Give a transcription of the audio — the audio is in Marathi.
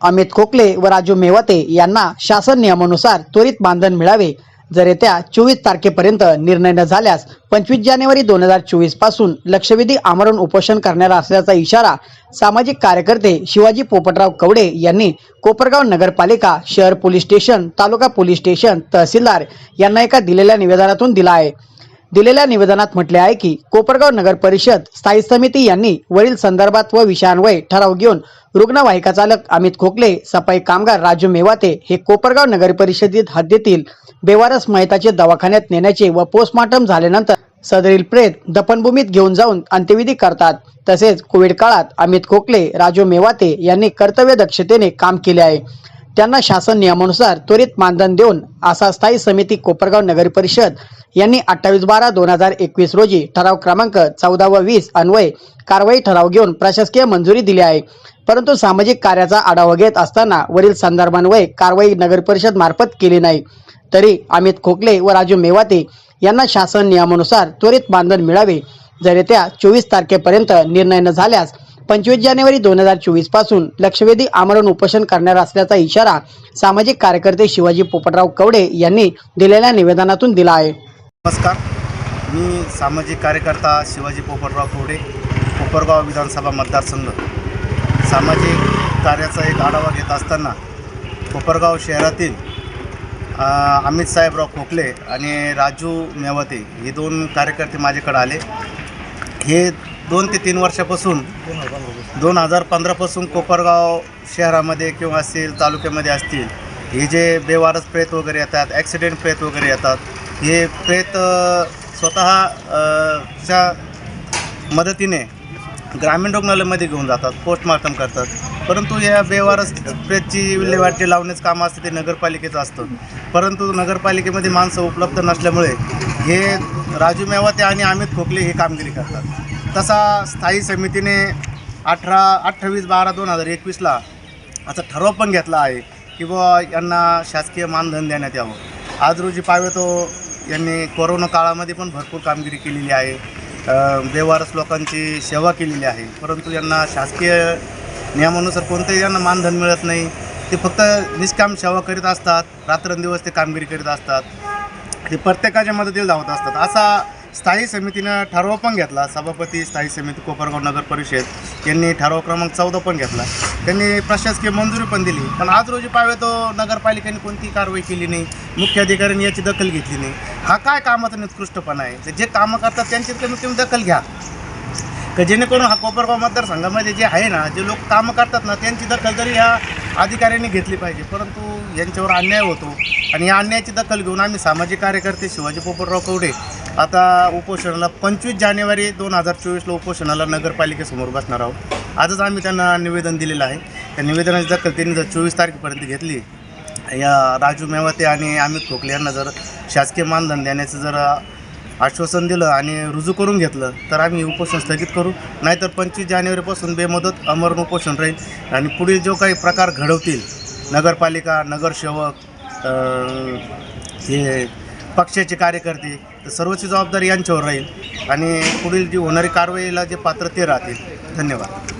अमित खोकले व राजू मेवाते यांना शासन नियमानुसार त्वरित मानधन मिळावे. जर येत्या चोवीस तारखेपर्यंत निर्णय न झाल्यास पंचवीस जानेवारी दोन हजार चोवीसपासून लक्षवेधी आमरण उपोषण करणार असल्याचा इशारा सामाजिक कार्यकर्ते शिवाजी पोपटराव कवडे यांनी कोपरगाव नगरपालिका शहर police station taluka police station tehsildar यांना एका दिलेल्या निवेदनातून दिला आहे. दिलेल्या निवेदनात म्हटले आहे की कोपरगाव नगर परिषद स्थायी समिती यांनी वरील संदर्भात व विषयांवर ठराव घेऊन रुग्णवाहिका चालक अमित खोकले सफाई कामगार राजू मेवाते हे कोपरगाव नगर परिषदेत हद्दीतील बेवारस मयताचे दवाखान्यात नेण्याचे व पोस्टमार्टम झाल्यानंतर सदरील प्रेत दफनभूमीत घेऊन जाऊन अंत्यविधी करतात. तसेच कोविड काळात अमित खोकले राजू मेवाते यांनी कर्तव्य दक्षतेने काम केले आहे. त्यांना शासन नियमानुसार त्वरित मानधन देऊन असा स्थायी समिती कोपरगाव नगर परिषद यांनी अठ्ठावीस बारा दोन हजार एकवीस रोजी ठराव क्रमांक चौदा व वीस अन्वये कारवाई ठराव घेऊन प्रशासकीय मंजुरी दिली आहे. परंतु सामाजिक कार्याचा आढावा घेत असताना वरील संदर्भान्वये कारवाई नगर परिषद मार्फत केली नाही. तरी अमित खोकले व राजू मेवाते यांना शासन नियमानुसार त्वरित मानधन मिळावे. जर येत्या चोवीस तारखेपर्यंत निर्णय न झाल्यास पंचवीस जानेवारी दोन हजार चोवीसपासून लक्षवेधी आमरण उपोषण करणार असल्याचा इशारा सामाजिक कार्यकर्ते शिवाजी पोपटराव कवडे यांनी दिलेल्या निवेदनातून दिला आहे. नमस्कार. मी सामाजिक कार्यकर्ता शिवाजी पोपटराव कवडे कोपरगाव विधानसभा मतदारसंघ. सामाजिक कार्याचा एक आढावा घेत असताना कोपरगाव शहरातील अमित साहेबराव खोकले आणि राजू मेवाते हे दोन कार्यकर्ते माझ्याकडे आले. हे दोन ते तीन वर्षापासून दोन हजार पंधरापासून कोपरगाव शहरामध्ये किंवा असतील तालुक्यामध्ये असतील हे जे बेवारस प्रेत वगैरे येतात ॲक्सिडेंट प्रेत वगैरे येतात हे प्रेत स्वतःच्या स्वतः मदतीने ग्रामीण रुग्णालयामध्ये घेऊन जातात पोस्टमार्टम करतात. परंतु या बेवारस प्रेतची विल्हेवाट जे लावण्याचं काम असतं ते नगरपालिकेचं असतं. परंतु नगरपालिकेमध्ये माणसं उपलब्ध नसल्यामुळे हे राजू मेवाते आणि अमित खोकले ही कामगिरी करतात. तसा स्थायी समितीने अठरा अठ्ठावीस बारा दोन हजार एकवीसला असा ठराव पण घेतला आहे की बुवा यांना शासकीय मानधन देण्यात यावं. आज रोजी पावेतो यांनी कोरोना काळामध्ये पण भरपूर कामगिरी केलेली आहे. बेवारस लोकांची सेवा केलेली आहे. परंतु यांना शासकीय नियमानुसार कोणतंही यांना मानधन मिळत नाही. ते फक्त निष्काम सेवा करीत असतात. रात्रंदिवस ते कामगिरी करीत असतात. ते प्रत्येकाच्या मदतीला धावत असतात. असा स्थायी समितीनं ठराव पण घेतला. सभापती स्थायी समिती कोपरगाव नगर परिषद यांनी ठराव क्रमांक चौदा पण घेतला. त्यांनी प्रशासकीय मंजुरी पण दिली. पण आज रोजी पावे तो नगरपालिकेने कोणतीही कारवाई केली नाही. मुख्य अधिकाऱ्यांनी याची दखल घेतली नाही. हा काय कामाचा निकृष्टपणा आहे? तर जे कामं करतात त्यांची कमीत कमी दखल घ्या. का जेणेकरून हा कोपरगाव मतदारसंघामध्ये जे आहे ना जे लोक कामं करतात ना त्यांची दखल तरी ह्या अधिकाऱ्यांनी घेतली पाहिजे. परंतु यांच्यावर अन्याय होतो. आणि या अन्यायाची दखल घेऊन आम्ही सामाजिक कार्यकर्ते शिवाजी पोपटराव कवडे आता उपोषणाला पंचवीस जानेवारी दोन हजार चोवीसला उपोषणाला नगरपालिकेसमोर बसणार आहोत. आजच आम्ही त्यांना निवेदन दिलेलं आहे. त्या निवेदनाची दखल त्यांनी जर चोवीस तारखेपर्यंत घेतली या राजू मेवाते आणि अमित खोकले यांना जर शासकीय मानधन देण्याचं जर आश्वासन दिलं आणि रुजू करून घेतलं तर आम्ही उपोषण स्थगित करू. नाहीतर पंचवीस जानेवारीपासून बेमदत अमरण उपोषण राहील आणि पुढील जो काही प्रकार घडवतील नगरपालिका नगरसेवक हे पक्षाचे कार्यकर्ते तर सर्वची जबाबदारी यांच्यावर राहील आणि पुढील जी होणारी कारवाईला जे पात्र ते राहतील. धन्यवाद.